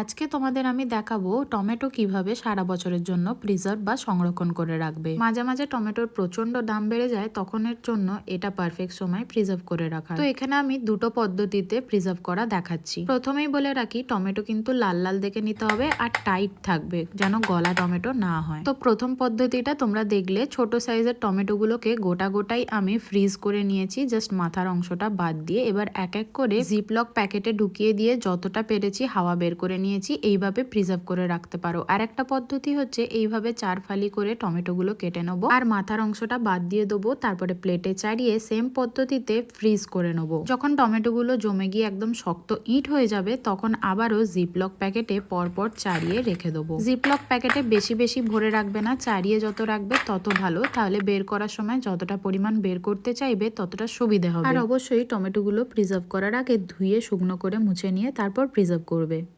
আজকে তোমাদের আমি দেখাবো টমেটো কীভাবে সারা বছরের জন্য প্রিজার্ভ বা সংরক্ষণ করে রাখবে। মাঝে মাঝে টমেটোর প্রচণ্ড দাম বেড়ে যায় তখনের জন্য এটা পারফেক্ট সময় প্রিজার্ভ করে রাখা। তো এখানে আমি দুটো পদ্ধতিতে প্রিজার্ভ করা দেখাচ্ছি। প্রথমেই বলে রাখি, টমেটো কিন্তু লাল লাল দেখে নিতে হবে আর টাইট থাকবে, যেন গলা টমেটো না হয়। তো প্রথম পদ্ধতিটা তোমরা দেখলে, ছোট সাইজের টমেটোগুলোকে গোটা গোটাই আমি ফ্রিজ করে নিয়েছি জাস্ট মাথার অংশটা বাদ দিয়ে। এবার এক এক করে জিপলক প্যাকেটে ঢুকিয়ে দিয়ে যতটা পেরেছি হাওয়া বের করে নিয়েছি, এইভাবে প্রিজার্ভ করে রাখতে পারো। আর একটা পদ্ধতি হচ্ছে, এইভাবে চার ফালি করে টমেটোগুলো কেটে নেব। আর মাথার অংশটা বাদ দিয়ে দেবো, তারপরে প্লেটে চাড়িয়ে সেম পদ্ধতিতে ফ্রিজ করে নেব। যখন টমেটোগুলো জমে গিয়ে একদম শক্ত ইট হয়ে যাবে, তখন আবারও জিপলক প্যাকেটে পরপর চাড়িয়ে রেখে দেবো। জিপলক প্যাকেটে বেশি বেশি ভরে রাখবে না, চাড়িয়ে যত রাখবে তত ভালো। তাহলে বের করার সময় যতটা পরিমাণ বের করতে চাইবে, ততটা সুবিধা হবে। আর অবশ্যই টমেটোগুলো প্রিজার্ভ করার আগে ধুয়ে শুকনো করে মুছে নিয়ে তারপর প্রিজার্ভ করবে।